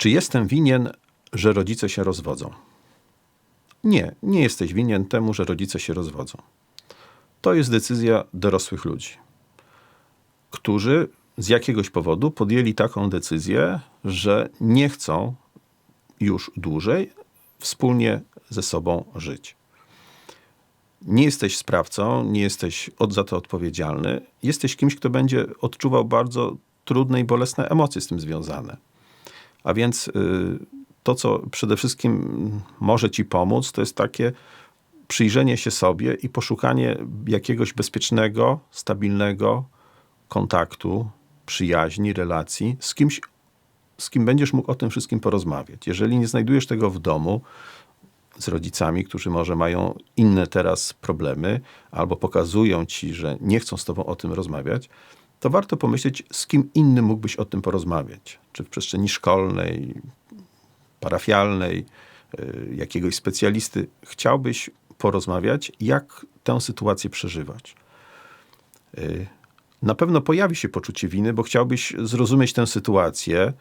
Czy jestem winien, że rodzice się rozwodzą? Nie, nie jesteś winien temu, że rodzice się rozwodzą. To jest decyzja dorosłych ludzi, którzy z jakiegoś powodu podjęli taką decyzję, że nie chcą już dłużej wspólnie ze sobą żyć. Nie jesteś sprawcą, nie jesteś od za to odpowiedzialny. Jesteś kimś, kto będzie odczuwał bardzo trudne i bolesne emocje z tym związane. A więc y, to, co przede wszystkim może ci pomóc, to jest takie przyjrzenie się sobie i poszukanie jakiegoś bezpiecznego, stabilnego kontaktu, przyjaźni, relacji z kimś, z kim będziesz mógł o tym wszystkim porozmawiać. Jeżeli nie znajdujesz tego w domu, z rodzicami, którzy może mają inne teraz problemy, albo pokazują ci, że nie chcą z tobą o tym rozmawiać, to warto pomyśleć, z kim innym mógłbyś o tym porozmawiać. Czy w przestrzeni szkolnej, parafialnej, y, jakiegoś specjalisty. Chciałbyś porozmawiać, jak tę sytuację przeżywać. Y, Na pewno pojawi się poczucie winy, bo chciałbyś zrozumieć tę sytuację,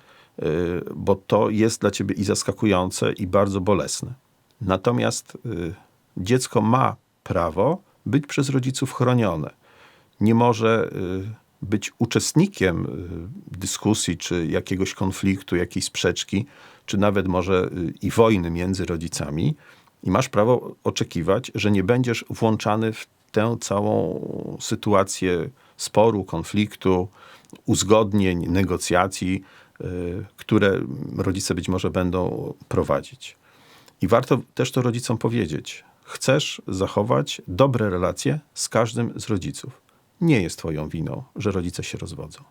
y, bo to jest dla ciebie i zaskakujące, i bardzo bolesne. Natomiast dziecko ma prawo być przez rodziców chronione. Nie może być uczestnikiem y, dyskusji, czy jakiegoś konfliktu, jakiejś sprzeczki, czy nawet może y, i wojny między rodzicami. I masz prawo oczekiwać, że nie będziesz włączany w tę całą sytuację sporu, konfliktu, uzgodnień, negocjacji, y, które rodzice być może będą prowadzić. I warto też to rodzicom powiedzieć. Chcesz zachować dobre relacje z każdym z rodziców. Nie jest twoją winą, że rodzice się rozwodzą.